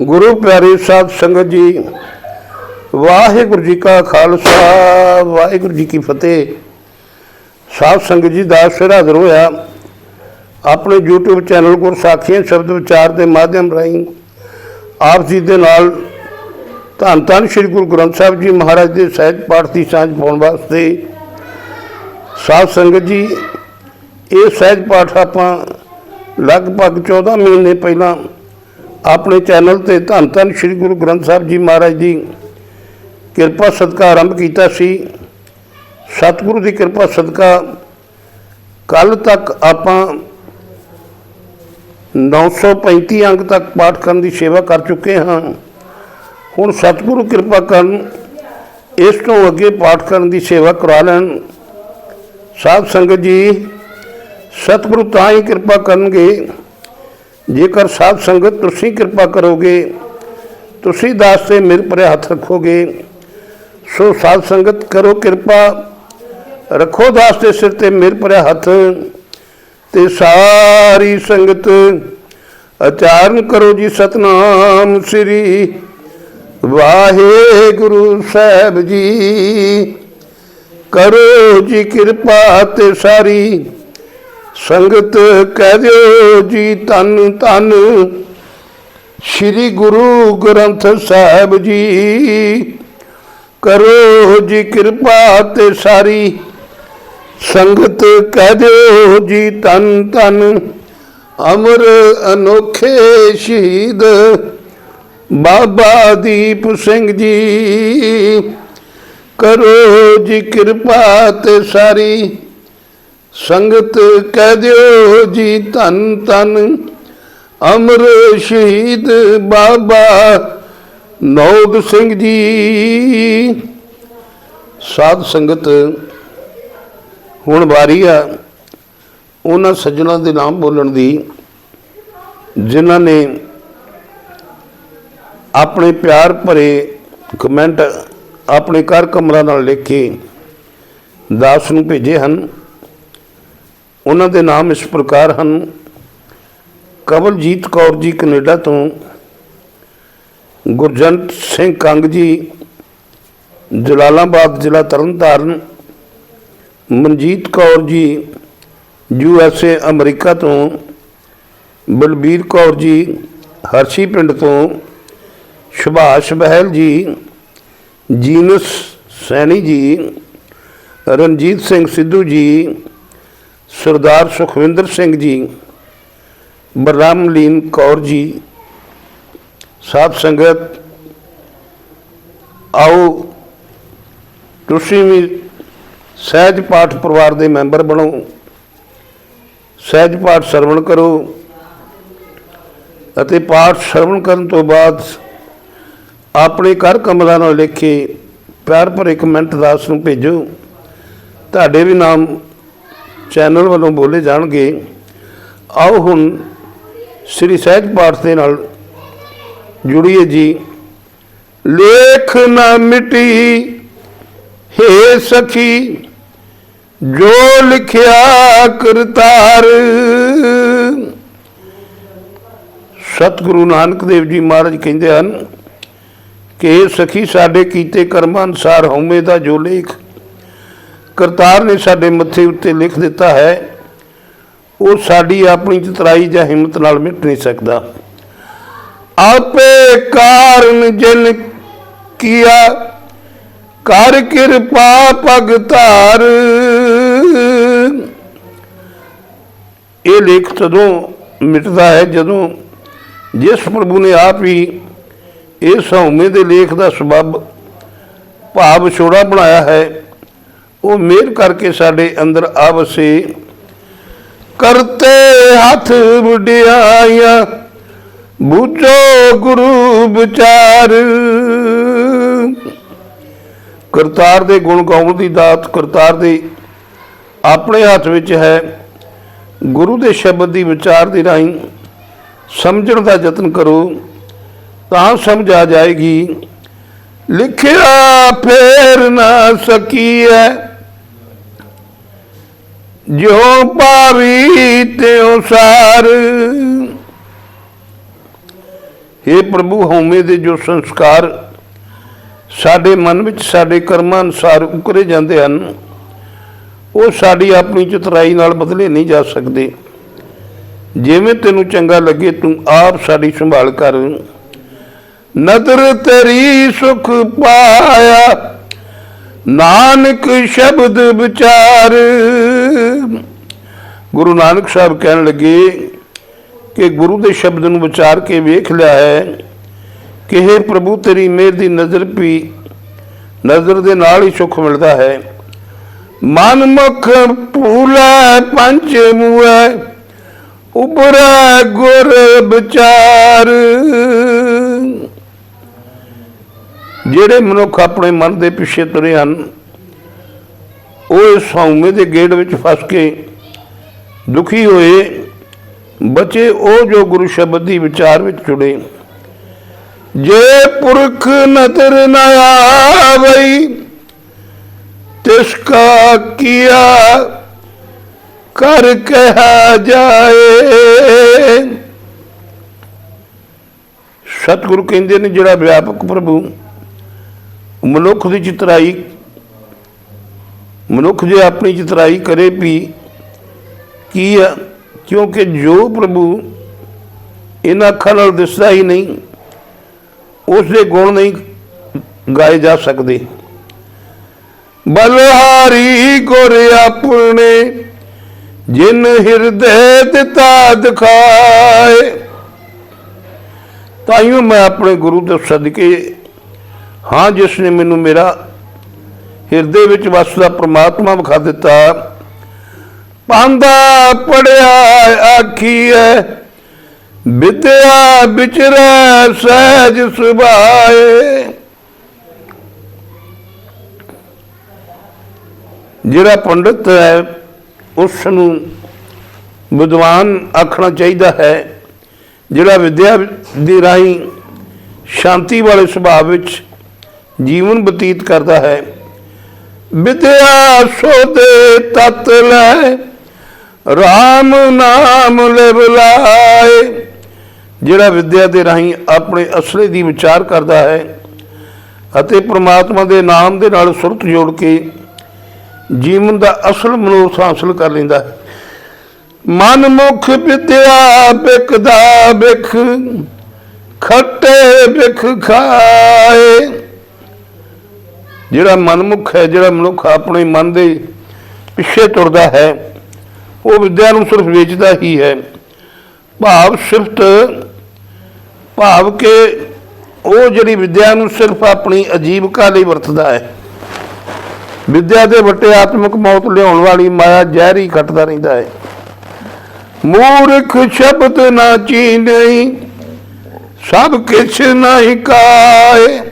ਗੁਰੂ ਪਿਆਰੀ ਸਾਧ ਸੰਗਤ ਜੀ, ਵਾਹਿਗੁਰੂ ਜੀ ਕਾ ਖਾਲਸਾ, ਵਾਹਿਗੁਰੂ ਜੀ ਕੀ ਫਤਿਹ। ਸਾਧ ਸੰਗਤ ਜੀ ਦਾ ਸਿਰ ਹਾਜ਼ਰ ਹੋਇਆ। ਆਪਣੇ YouTube ਚੈਨਲ ਗੁਰਸਾਖੀਆਂ ਸ਼ਬਦ ਵਿਚਾਰ ਦੇ ਮਾਧਿਅਮ ਰਾਹੀਂ ਆਪ ਜੀ ਦੇ ਨਾਲ ਧੰਨ ਧੰਨ ਸ੍ਰੀ ਗੁਰੂ ਗ੍ਰੰਥ ਸਾਹਿਬ ਜੀ ਮਹਾਰਾਜ ਦੇ ਸਹਿਜ ਪਾਠ ਦੀ ਸਾਂਝ ਪਾਉਣ ਵਾਸਤੇ ਸਾਧ ਸੰਗਤ ਜੀ, ਇਹ ਸਹਿਜ ਪਾਠ ਆਪਾਂ ਲਗਭਗ 14 ਮਹੀਨੇ ਪਹਿਲਾਂ ਆਪਣੇ ਚੈਨਲ ਤੇ ਧੰਨ ਧੰਨ ਸ੍ਰੀ ਗੁਰੂ ਗ੍ਰੰਥ ਸਾਹਿਬ ਜੀ ਮਹਾਰਾਜ ਦੀ ਕਿਰਪਾ ਸਦਕਾ ਆਰੰਭ ਕੀਤਾ ਸੀ। ਸਤਿਗੁਰੂ ਦੀ ਕਿਰਪਾ ਸਦਕਾ ਕੱਲ ਤੱਕ ਆਪਾਂ 935 ਅੰਕ ਤੱਕ ਪਾਠ ਕਰਨ ਦੀ ਸੇਵਾ ਕਰ ਚੁੱਕੇ ਹਾਂ। ਹੁਣ ਸਤਿਗੁਰੂ ਕਿਰਪਾ ਕਰਨ ਇਸ ਤੋਂ ਅੱਗੇ ਪਾਠ ਕਰਨ ਦੀ ਸੇਵਾ ਕਰਾ ਲੈਣ। ਸਾਧ ਸੰਗਤ ਜੀ, ਸਤਿਗੁਰੂ ਤਾਂ ਹੀ ਕਿਰਪਾ ਕਰਨਗੇ ਜੇਕਰ ਸਾਧ ਸੰਗਤ ਤੁਸੀਂ ਕਿਰਪਾ ਕਰੋਗੇ, ਤੁਸੀਂ ਦਾਸ ਤੇ ਮੇਰੇ ਪਰੇ ਹੱਥ ਰੱਖੋਗੇ, ਸੋ ਸਾਧ ਸੰਗਤ ਕਰੋ ਕਿਰਪਾ, ਰੱਖੋ ਦਾਸ ਦੇ ਸਿਰ ਤੇ ਮੇਰੇ ਪਰੇ ਹੱਥ, ਤੇ ਸਾਰੀ ਸੰਗਤ ਆਚਰਨ ਕਰੋ ਜੀ ਸਤਨਾਮ ਸ੍ਰੀ ਵਾਹਿਗੁਰੂ ਸਾਹਿਬ ਜੀ। ਕਰੋ ਜੀ ਕਿਰਪਾ ਤੇ ਸਾਰੀ ਸੰਗਤ ਕਹਿ ਦਿਓ ਜੀ ਤਨ ਤਨ ਸ੍ਰੀ ਗੁਰੂ ਗ੍ਰੰਥ ਸਾਹਿਬ ਜੀ, ਕਰੋ ਜੀ ਕਿਰਪਾ ਤੇ ਸਾਰੀ। ਸੰਗਤ ਕਹਿ ਦਿਓ ਜੀ ਤਨ ਤਨ ਅਮਰ ਅਨੋਖੇ ਸ਼ਹੀਦ ਬਾਬਾ ਦੀਪ ਸਿੰਘ ਜੀ, ਕਰੋ ਜੀ ਕਿਰਪਾ ਤੇ ਸਾਰੀ। ਸੰਗਤ ਕਹਿ ਦਿਓ ਜੀ ਧੰਨ ਧੰਨ, ਅਮਰ ਸ਼ਹੀਦ ਬਾਬਾ ਨੌਦ ਸਿੰਘ ਜੀ। ਸਾਧ ਸੰਗਤ, ਹੁਣ ਵਾਰੀ ਆ ਉਹਨਾਂ ਸੱਜਣਾ ਦੇ ਨਾਮ ਬੋਲਣ ਦੀ, ਜਿਨ੍ਹਾਂ ਨੇ ਆਪਣੇ ਪਿਆਰ ਭਰੇ ਕਮੈਂਟ ਆਪਣੇ ਘਰ ਕਮਰਾ ਨਾਲ ਲਿਖ ਕੇ ਦਾਸ ਨੂੰ ਭੇਜੇ ਹਨ। ਉਹਨਾਂ ਦੇ ਨਾਮ ਇਸ ਪ੍ਰਕਾਰ ਹਨ। ਕਵਲਜੀਤ ਕੌਰ ਜੀ ਕੈਨੇਡਾ ਤੋਂ, ਗੁਰਜੰਟ ਸਿੰਘ ਕੰਗ ਜੀ ਜਲਾਲਾਬਾਦ ਜ਼ਿਲ੍ਹਾ Tarn Taran, Manjeet Kaur ji U S A America ਤੋਂ, ਬਲਬੀਰ ਕੌਰ ਜੀ ਹਰਸ਼ੀ ਪਿੰਡ ਤੋਂ, ਸੁਭਾਸ਼ ਬਹਿਲ ਜੀ, ਜੀਨਸ ਸੈਣੀ ਜੀ, ਰਣਜੀਤ ਸਿੰਘ ਸਿੱਧੂ ਜੀ ਸਰਦਾਰ ਸੁਖਵਿੰਦਰ ਸਿੰਘ ਜੀ ਬਰਰਾਮਲੀਨ ਕੌਰ ਜੀ, ਸਾਧ ਸੰਗਤ, ਆਓ ਤੁਸੀਂ ਵੀ ਸਹਿਜ ਪਾਠ ਪਰਿਵਾਰ ਦੇ ਮੈਂਬਰ ਬਣੋ। ਸਹਿਜ ਪਾਠ ਸਰਵਣ ਕਰੋ ਅਤੇ ਪਾਠ ਸਰਵਣ ਕਰਨ ਤੋਂ ਬਾਅਦ ਆਪਣੇ ਘਰ ਕਮਲਾਂ ਨਾਲ ਲਿਖੇ ਪਿਆਰ ਭਰੇ ਕਮੈਂਟ ਦਾਸ ਨੂੰ ਭੇਜੋ। ਤੁਹਾਡੇ ਵੀ ਨਾਮ ਚੈਨਲ ਵੱਲੋਂ ਬੋਲੇ ਜਾਣਗੇ। ਆਓ ਹੁਣ ਸ੍ਰੀ ਸਹਿਜ ਪਾਠ ਦੇ ਨਾਲ ਜੁੜੀਏ ਜੀ। ਲੇਖ ਨਾ ਮਿਟੀ, ਹੇ ਸਖੀ, ਜੋ ਲਿਖਿਆ ਕਰਤਾਰ। ਸਤਿਗੁਰੂ ਨਾਨਕ ਦੇਵ ਜੀ ਮਹਾਰਾਜ ਕਹਿੰਦੇ ਹਨ ਕਿ ਸਖੀ, ਸਾਡੇ ਕੀਤੇ ਕਰਮਾਂ ਅਨੁਸਾਰ ਹਉਮੈ ਦਾ ਜੋ ਲੇਖ ਕਰਤਾਰ ਨੇ ਸਾਡੇ ਮੱਥੇ ਉੱਤੇ ਲਿਖ ਦਿੱਤਾ ਹੈ, ਉਹ ਸਾਡੀ ਆਪਣੀ ਚਤਰਾਈ ਜਾਂ ਹਿੰਮਤ ਨਾਲ ਮਿਟ ਨਹੀਂ ਸਕਦਾ। ਆਪੇ ਕਾਰਨ ਜਿਨ ਕੀਆ, ਕਰ ਕਿਰਪਾ ਭਗਤਾਰ ਇਹ ਲੇਖ ਤਦੋਂ ਮਿਟਦਾ ਹੈ ਜਦੋਂ ਜਿਸ ਪ੍ਰਭੂ ਨੇ ਆਪ ਹੀ ਇਸ ਹਉਮੈ ਦੇ ਲੇਖ ਦਾ ਸਬਬ ਭਾਵ ਛੋੜਾ ਬਣਾਇਆ ਹੈ। ਉਹ ਮਿਹਰ ਕਰਕੇ ਸਾਡੇ ਅੰਦਰ ਆ ਵਸੇ ਕਰਤੇ ਹੱਥ ਵਡਿਆਈਆਂ, ਬੂਝੋ ਗੁਰੂ ਵਿਚਾਰ। ਕਰਤਾਰ ਦੇ ਗੁਣ ਗਾਉਣ ਦੀ ਦਾਤ ਕਰਤਾਰ ਦੇ ਆਪਣੇ ਹੱਥ ਵਿੱਚ ਹੈ। ਗੁਰੂ ਦੇ ਸ਼ਬਦ ਦੀ ਵਿਚਾਰ ਦੀ ਰਾਹੀਂ ਸਮਝਣ ਦਾ ਯਤਨ ਕਰੋ, ਤਾਂ ਸਮਝ ਆ ਜਾਏਗੀ। ਲਿਖਿਆ ਫੇਰ ਨਾ ਸਕੀਐ। ਜੋ ਪਾਵੀ ਤਿਉ ਸਾਰ ਇਹ ਪ੍ਰਭੂ, ਹਉਮੈ ਦੇ ਜੋ ਸੰਸਕਾਰ ਸਾਡੇ ਮਨ ਵਿੱਚ, ਸਾਡੇ ਕਰਮਾਂ ਅਨੁਸਾਰ ਉਕਰੇ ਜਾਂਦੇ ਹਨ, ਉਹ ਸਾਡੀ ਆਪਣੀ ਚਤਰਾਈ ਨਾਲ ਬਦਲੇ ਨਹੀਂ ਜਾ ਸਕਦੇ। ਜਿਵੇਂ ਤੈਨੂੰ ਚੰਗਾ ਲੱਗੇ, ਤੂੰ ਆਪ ਸਾਡੀ ਸੰਭਾਲ ਕਰ। ਨਦਰ ਤੇਰੀ ਸੁਖ ਪਾਇਆ ਨਾਨਕ ਸ਼ਬਦ ਵਿਚਾਰ। ਗੁਰੂ ਨਾਨਕ ਸਾਹਿਬ ਕਹਿਣ ਲੱਗੇ ਕਿ ਗੁਰੂ ਦੇ ਸ਼ਬਦ ਨੂੰ ਵਿਚਾਰ ਕੇ ਵੇਖ ਲਿਆ ਹੈ ਕਿ हे ਪ੍ਰਭੂ, ਤੇਰੀ ਮਿਹਰ ਦੀ ਨਜ਼ਰ ਵੀ ਨਜ਼ਰ ਦੇ ਨਾਲ ਹੀ ਸੁਖ ਮਿਲਦਾ ਹੈ। ਮਨ ਮੁਖ ਭੂਲੇ ਪੰਜ ਮੂਏ ਉਪਰੈ ਗੁਰ ਵਿਚਾਰ। ਜਿਹੜੇ ਮਨੁੱਖ ਆਪਣੇ ਮਨ ਦੇ ਪਿੱਛੇ ਤੁਰੇ ਹਨ, ਉਹ ਇਸ ਹਉਮੈ ਦੇ ਗੇੜ ਵਿੱਚ ਫਸ ਕੇ ਦੁਖੀ ਹੋਏ, ਬਚੇ ਉਹ ਜੋ ਗੁਰੂ ਸ਼ਬਦ ਦੀ ਵਿਚਾਰ ਵਿੱਚ ਜੁੜੇ। ਜੇ ਪੁਰਖ ਨਦਰ ਨ ਆਵਈ, ਤਿਸ ਕਾ ਕੀਆ ਕਰ ਕਹਾ ਜਾਏ। ਸਤਿਗੁਰੂ ਕਹਿੰਦੇ ਨੇ, ਜਿਹੜਾ ਵਿਆਪਕ ਪ੍ਰਭੂ ਮਨੁੱਖ ਦੀ ਚਿਤਰਾਈ, ਮਨੁੱਖ ਜੇ ਆਪਣੀ ਚਿਤਰਾਈ ਕਰੇ ਵੀ, ਕੀ ਆ? ਕਿਉਂਕਿ ਜੋ ਪ੍ਰਭੂ ਇਹਨਾਂ ਅੱਖਾਂ ਨਾਲ ਦਿਸਦਾ ਹੀ ਨਹੀਂ ਉਸ ਦੇ ਗੁਣ ਨਹੀਂ ਗਾਏ ਜਾ ਸਕਦੇ। ਬਲਹਾਰੀ ਗੁਰ ਆਪਣੇ, ਜਿਨ ਹਿਰਦੇ ਦਿੱਤਾ ਦਿਖਾਏ ਤਾਈਓ ਮੈਂ ਆਪਣੇ ਗੁਰੂ ਦੇ ਸਦਕੇ ਹਾਂ, ਜਿਸ ਨੇ ਮੈਨੂੰ ਮੇਰਾ ਹਿਰਦੇ ਵਿੱਚ ਵਸਦਾ ਪ੍ਰਮਾਤਮਾ ਵਿਖਾ ਦਿੱਤਾ। ਪਾਂਦਾ ਪੜਿਆ, ਆਖੀਐ ਵਿਦਿਆ ਵਿਚਰੈ ਸਹਿਜ ਸੁਭਾਏ। ਜਿਹੜਾ ਪੰਡਤ ਹੈ ਉਸ ਨੂੰ ਵਿਦਵਾਨ ਆਖਣਾ ਚਾਹੀਦਾ ਹੈ, ਜਿਹੜਾ ਵਿਦਿਆ ਦੀ ਰਾਹੀਂ ਸ਼ਾਂਤੀ ਵਾਲੇ ਸੁਭਾਅ ਵਿੱਚ ਜੀਵਨ ਬਤੀਤ ਕਰਦਾ ਹੈ। ਵਿਦਿਆ ਸੋਦੇ ਤਤ ਲੈ RAM ਨਾਮ ਲੈ ਬੁਲਾਏ ਜਿਹੜਾ ਵਿਦਿਆ ਦੇ ਰਾਹੀਂ ਆਪਣੇ ਅਸਲੇ ਦੀ ਵਿਚਾਰ ਕਰਦਾ ਹੈ ਅਤੇ ਪ੍ਰਮਾਤਮਾ ਦੇ ਨਾਮ ਦੇ ਨਾਲ ਸੁਰਤ ਜੋੜ ਕੇ ਜੀਵਨ ਦਾ ਅਸਲ ਮਨੋਰਥ ਹਾਸਲ ਕਰ ਲੈਂਦਾ ਹੈ। ਮਨ ਮੁਖ ਵਿਦਿਆ ਬਿਕਦਾ ਬਿਖ, ਖੱਟੇ ਬਿਖ ਖਾਏ। ਜਿਹੜਾ ਮਨਮੁਖ ਹੈ, ਜਿਹੜਾ ਮਨੁੱਖ ਆਪਣੇ ਮਨ ਦੇ ਪਿੱਛੇ ਤੁਰਦਾ ਹੈ, ਉਹ ਵਿਦਿਆ ਨੂੰ ਸਿਰਫ ਵੇਚਦਾ ਹੀ ਹੈ। ਭਾਵ ਸਿਫਤ ਭਾਵ ਕਿ ਉਹ ਜਿਹੜੀ ਵਿਦਿਆ ਨੂੰ ਸਿਰਫ ਆਪਣੀ ਅਜੀਬਕਾ ਲਈ ਵਰਤਦਾ ਹੈ। ਵਿਦਿਆ ਦੇ ਵੱਟੇ ਆਤਮਿਕ ਮੌਤ ਲਿਆਉਣ ਵਾਲੀ ਮਾਇਆ ਜ਼ਹਿਰ ਹੀ ਕੱਟਦਾ ਰਹਿੰਦਾ ਹੈ। ਮੂਰਖ ਸ਼ਬਦ ਨਾ ਚੀਨਈ, ਸਭ ਕਿਛ ਨਹੀਂ ਕਾਏ।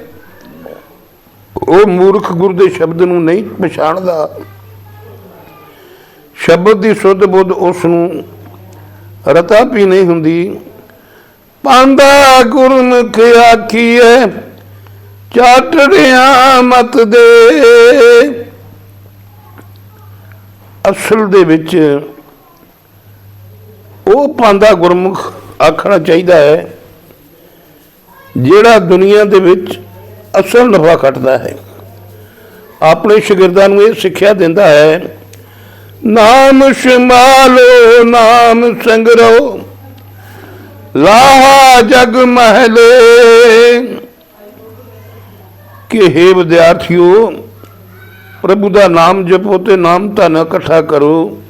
ਉਹ ਮੂਰਖ ਗੁਰ ਦੇ ਸ਼ਬਦ ਨੂੰ ਨਹੀਂ ਪਛਾਣਦਾ। ਸ਼ਬਦ ਦੀ ਸੁੱਧ ਬੁੱਧ ਉਸ ਨੂੰ ਰਤਾ ਵੀ ਨਹੀਂ ਹੁੰਦੀ। ਪਾਂਦਾ ਗੁਰਮੁਖ ਆਖੀਐ, ਚਾਟੜਿਆ ਮਤ ਦੇ। ਅਸਲ ਦੇ ਵਿੱਚ ਉਹ ਪਾਂਦਾ ਗੁਰਮੁਖ ਆਖਣਾ ਚਾਹੀਦਾ ਹੈ, ਜਿਹੜਾ ਦੁਨੀਆ ਦੇ ਵਿੱਚ ਅਸਲ ਨਫਾ ਕੱਟਦਾ ਹੈ। ਆਪਣੇ ਸ਼ਾਗਿਰਦਾਂ ਨੂੰ ਇਹ ਸਿੱਖਿਆ ਦਿੰਦਾ ਹੈ, ਨਾਮ ਸ਼ਮਾਲੋ ਨਾਮ ਸੰਗਰੋ, ਲਾਹਾ ਜਗ ਮਹਲੇ। ਕਿ ਹੈ ਵਿਦਿਆਰਥੀਓ, ਪ੍ਰਭੂ ਦਾ ਨਾਮ ਜਪੋ ਤੇ ਨਾਮ ਧਨ ਇਕੱਠਾ ਕਰੋ।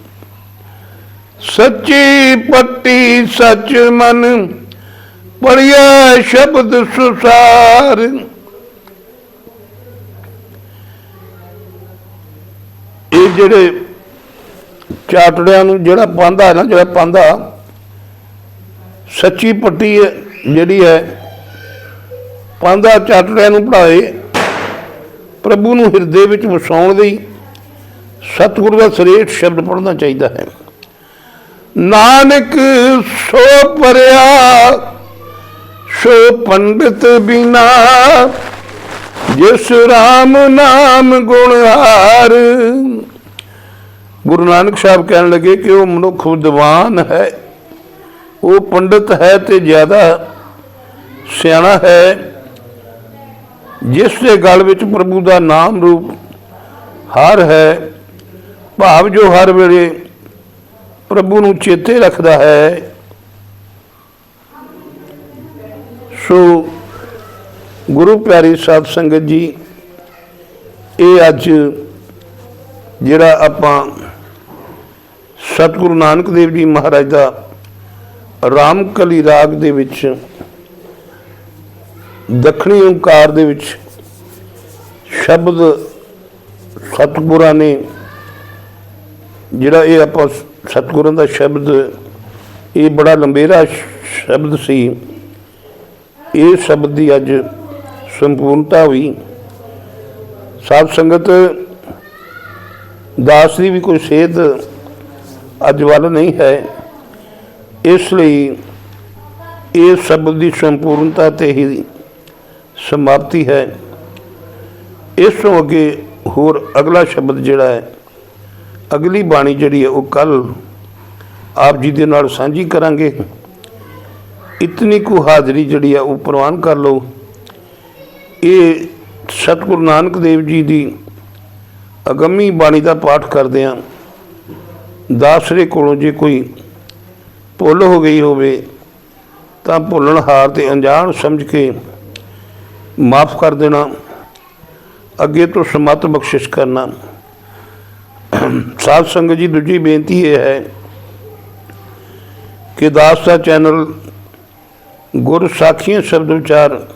ਸੱਚੀ ਪੱਟੀ ਸੱਚ ਮਨ ਪੜਿਆ ਸ਼ਬਦ ਸੁਸਾਰ। ਇਹ ਜਿਹੜੇ ਚਾਟੜਿਆਂ ਨੂੰ ਜਿਹੜਾ ਪਾਂਦਾ ਹੈ ਨਾ, ਜਿਹੜਾ ਪਾਂਦਾ ਸੱਚੀ ਪੱਟੀ ਜਿਹੜੀ ਹੈ ਪਾਂਦਾ ਚਾਟੜਿਆਂ ਨੂੰ ਪੜਾਏ ਪ੍ਰਭੂ ਨੂੰ ਹਿਰਦੇ ਵਿੱਚ ਵਸਾਉਣ ਲਈ ਸਤਿਗੁਰੂ ਦਾ ਸਰੇਠ ਸ਼ਬਦ ਪੜ੍ਹਨਾ ਚਾਹੀਦਾ ਹੈ। ਨਾਨਕ ਸੋ ਪਰਿਆ, ਸੋ ਪੰਡਿਤ ਬਿਨਾ ਜਿਸ ਰਾਮ ਨਾਮ ਗੁਣਹਾਰ ਗੁਰੂ ਨਾਨਕ ਸਾਹਿਬ ਕਹਿਣ ਲੱਗੇ ਕਿ ਉਹ ਮਨੁੱਖ ਵਿਦਵਾਨ ਹੈ। ਉਹ ਪੰਡਿਤ ਹੈ ਤੇ ਜ਼ਿਆਦਾ ਸਿਆਣਾ ਹੈ। ਜਿਸ ਦੇ ਗਲ ਵਿੱਚ ਪ੍ਰਭੂ ਦਾ ਨਾਮ ਰੂਪ ਹਾਰ ਹੈ, ਭਾਵ ਜੋ ਹਰ ਵੇਲੇ ਪ੍ਰਭੂ ਨੂੰ ਚੇਤੇ ਰੱਖਦਾ ਹੈ। ਸੋ ਗੁਰੂ ਪਿਆਰੀ ਸਾਧ ਸੰਗਤ ਜੀ, ਇਹ ਅੱਜ ਜਿਹੜਾ ਆਪਾਂ ਸਤਿਗੁਰੂ ਨਾਨਕ ਦੇਵ ਜੀ ਮਹਾਰਾਜ ਦਾ ਰਾਮਕਲੀ ਰਾਗ ਦੇ ਵਿੱਚ, ਦੱਖਣੀ ਓੰਕਾਰ ਦੇ ਵਿੱਚ ਸ਼ਬਦ ਸਤਿਗੁਰਾਂ ਨੇ ਜਿਹੜਾ ਇਹ ਆਪਾਂ ਸਤਿਗੁਰਾਂ ਦਾ ਸ਼ਬਦ, ਇਹ ਬੜਾ ਲੰਬੇਰਾ ਸ਼ਬਦ ਸੀ। ਇਹ ਸ਼ਬਦ ਦੀ ਅੱਜ ਸੰਪੂਰਨਤਾ ਹੋਈ ਸਾਧ ਸੰਗਤ ਦਾਸ ਦੀ ਵੀ ਕੋਈ ਸੇਧ ਅੱਜ ਵੱਲ ਨਹੀਂ ਹੈ, ਇਸ ਲਈ ਇਹ ਸ਼ਬਦ ਦੀ ਸੰਪੂਰਨਤਾ ਤੇ ਹੀ ਸਮਾਪਤੀ ਹੈ। ਇਸ ਤੋਂ ਅੱਗੇ ਹੋਰ ਅਗਲਾ ਸ਼ਬਦ ਜਿਹੜਾ ਹੈ, ਅਗਲੀ ਬਾਣੀ ਜਿਹੜੀ ਹੈ ਉਹ ਕੱਲ ਆਪ ਜੀ ਦੇ ਨਾਲ ਸਾਂਝੀ ਕਰਾਂਗੇ। ਇਤਨੀ ਕੁ ਹਾਜ਼ਰੀ ਜਿਹੜੀ ਆ ਉਹ ਪ੍ਰਵਾਨ ਕਰ ਲਓ। ਇਹ ਸਤਿਗੁਰੂ ਨਾਨਕ ਦੇਵ ਜੀ ਦੀ ਅਗੰਮੀ ਬਾਣੀ ਦਾ ਪਾਠ ਕਰਦੇ ਆ ਦਾਸਰੇ ਕੋਲੋਂ ਜੇ ਕੋਈ ਭੁੱਲ ਹੋ ਗਈ ਹੋਵੇ, ਤਾਂ ਭੁੱਲਣ ਹਾਰ ਤੇ ਅਣਜਾਣ ਸਮਝ ਕੇ ਮਾਫ ਕਰ ਦੇਣਾ। ਅੱਗੇ ਤੋਂ ਸਮਤ ਬਖਸ਼ਿਸ਼ ਕਰਨਾ। ਸਾਧ ਸੰਗਤ ਜੀ, ਦੂਜੀ ਬੇਨਤੀ ਇਹ ਹੈ ਕਿ ਦਾਸ ਦਾ ਚੈਨਲ ਗੁਰ ਸਾਖੀਆਂ ਸ਼ਬਦ ਵਿਚਾਰ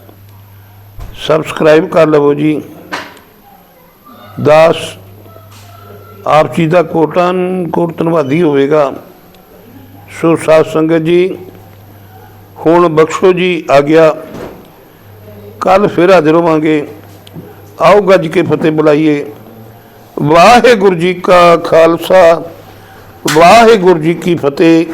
ਸਬਸਕ੍ਰਾਈਬ ਕਰ ਲਵੋ ਜੀ। ਦਾਸ ਆਪ ਜੀ ਦਾ ਕੋਟਨ ਕੋਟ ਧੰਨਵਾਦੀ ਹੋਵੇਗਾ। ਸੋ ਸਾਧ ਸੰਗਤ ਜੀ, ਹੁਣ ਬਖਸ਼ੋ ਜੀ ਆ ਗਿਆ ਕੱਲ ਫਿਰ ਹਾਜ਼ਰ ਹੋਵਾਂਗੇ। ਆਓ ਗੱਜ ਕੇ ਫਤਿਹ ਬੁਲਾਈਏ। ਵਾਹਿਗੁਰੂ ਜੀ ਕਾ ਖਾਲਸਾ, ਵਾਹਿਗੁਰੂ ਜੀ ਕੀ ਫਤਿਹ।